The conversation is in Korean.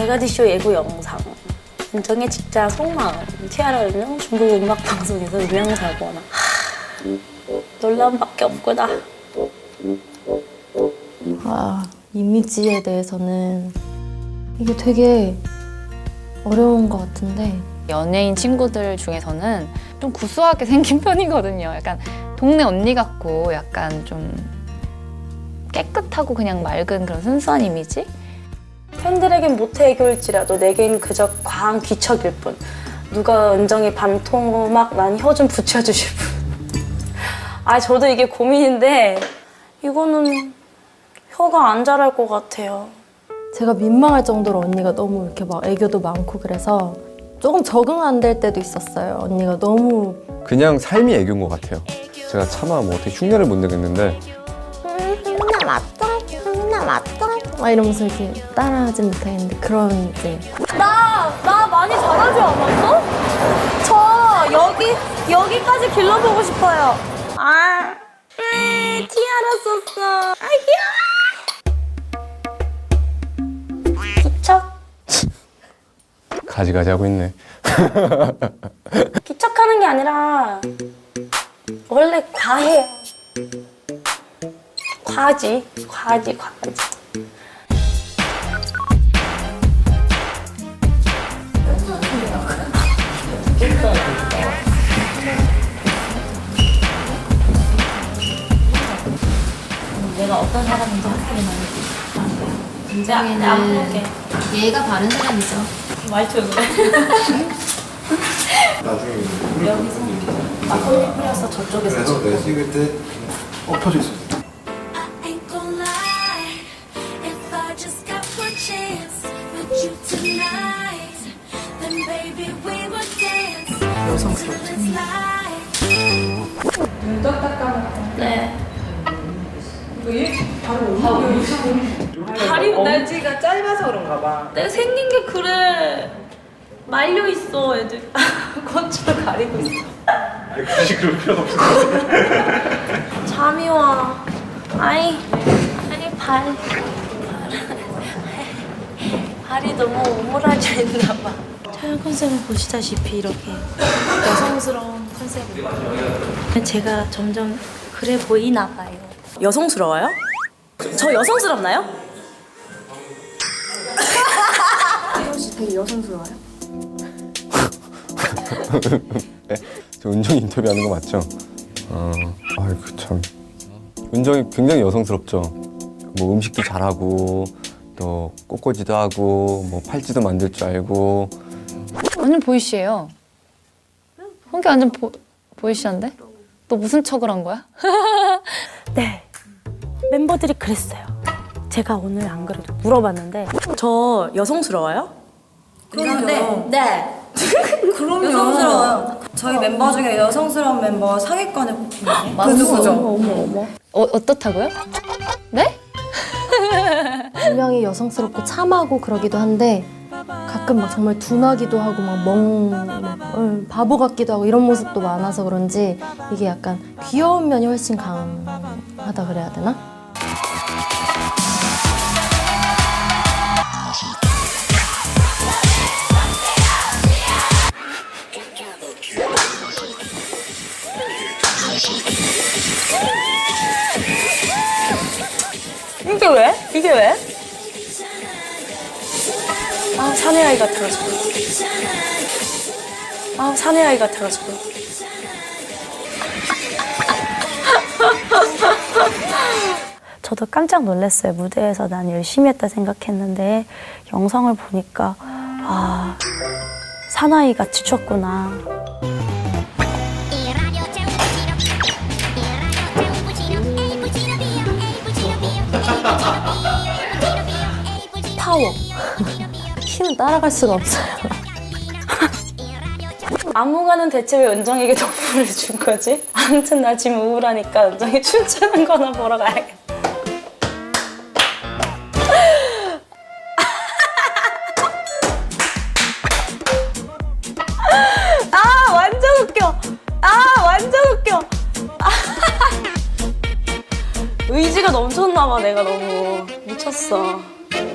메가디쇼 예고 영상. 은정의 직장 속마음. 티아라 은정 중국 음악 방송에서 음향사고나. 논란밖에 없구나. 아, 이미지에 대해서는 이게 되게 어려운 것 같은데. 연예인 친구들 중에서는 좀 구수하게 생긴 편이거든요. 약간 동네 언니 같고 약간 좀 깨끗하고 그냥 맑은 그런 순수한 이미지? 팬들에겐 모태 애교일지라도 내겐 그저 과한 귀척일 뿐 누가 은정이 반토막 난 혀 좀 붙여주실 분. 아 저도 이게 고민인데 이거는 혀가 안 자랄 것 같아요. 제가 민망할 정도로 언니가 너무 이렇게 막 애교도 많고 그래서 조금 적응 안 될 때도 있었어요. 언니가 너무 그냥 삶이 애교인 것 같아요. 제가 차마 뭐 어떻게 흉내를 못 내겠는데 맨날 맞다, 맨날 맞다 막 이러면서 이렇게 따라하진 못하겠는데 그런 이제 나, 나 많이 잘하지 않았어? 저 여기, 여기까지 길러보고 싶어요. 아, 음, 티아라 썼어. 아. 기척? 가지가지 하고 있네. 기척하는 게 아니라 원래 과해요. 과지, 과지, 과지. 내가 어떤 사람인지 확실히 안 볼게. 얘가 바른 사람이죠. 말투 왜 그래? 여기서 막걸리 뿌려서 저쪽에서 그래서 내 찍을 때 엎어져 lie. If 다리 날지가 짧아서 그런가 봐. 내가 생긴 게 그래. 말려 있어, 애들. 건초를 가리고 있어. 굳이 그럴 필요는 없어. 잠이 와. 아이, 아니 발. 발이 너무 오므라져 있나 봐. 촬영 컨셉은 보시다시피 이렇게 여성스러운 컨셉이에요. 제가 점점 그래 보이나 봐요. 여성스러워요? 저 여성스럽나요? 혹시 되게 여성스러워요? 네? 저 은정 인터뷰하는 거 맞죠? 어, 아이고 참. 은정이 굉장히 여성스럽죠. 뭐 음식도 잘하고 또 꽃꽂이도 하고 뭐 팔찌도 만들 줄 알고 완전 보이시예요. hon기 완전 보, 보이시한데? 너 무슨 척을 한 거야? 네. 멤버들이 그랬어요. 제가 오늘 안 그래도 물어봤는데 저 여성스러워요? 그런데 네. 그럼요. 여성스러워요. 저희 멤버 중에 여성스러운 멤버 상위권에 꼽히는데. 그 누구죠? 어, 어떻다고요? 네? 분명히 여성스럽고 참하고 그러기도 한데 가끔 막 정말 둔하기도 하고 막멍 막, 어, 바보 같기도 하고 이런 모습도 많아서 그런지 이게 약간 귀여운 면이 훨씬 강 하다 그래야 되나? 이게 왜? 이게 왜? 아 사내 아이 같아가지고. 아 사내 아이 같아가지고. 저도 깜짝 놀랐어요. 무대에서 난 열심히 했다 생각했는데 영상을 보니까 아 사나이 같이 췄구나. 파워. 힘은 따라갈 수가 없어요. 아무가는 대체 왜 은정에게 덕분을 준 거지? 아무튼 나 지금 우울하니까 은정이 춤추는 거나 보러 가야겠다. 의지가 넘쳤나 봐 내가 너무 미쳤어.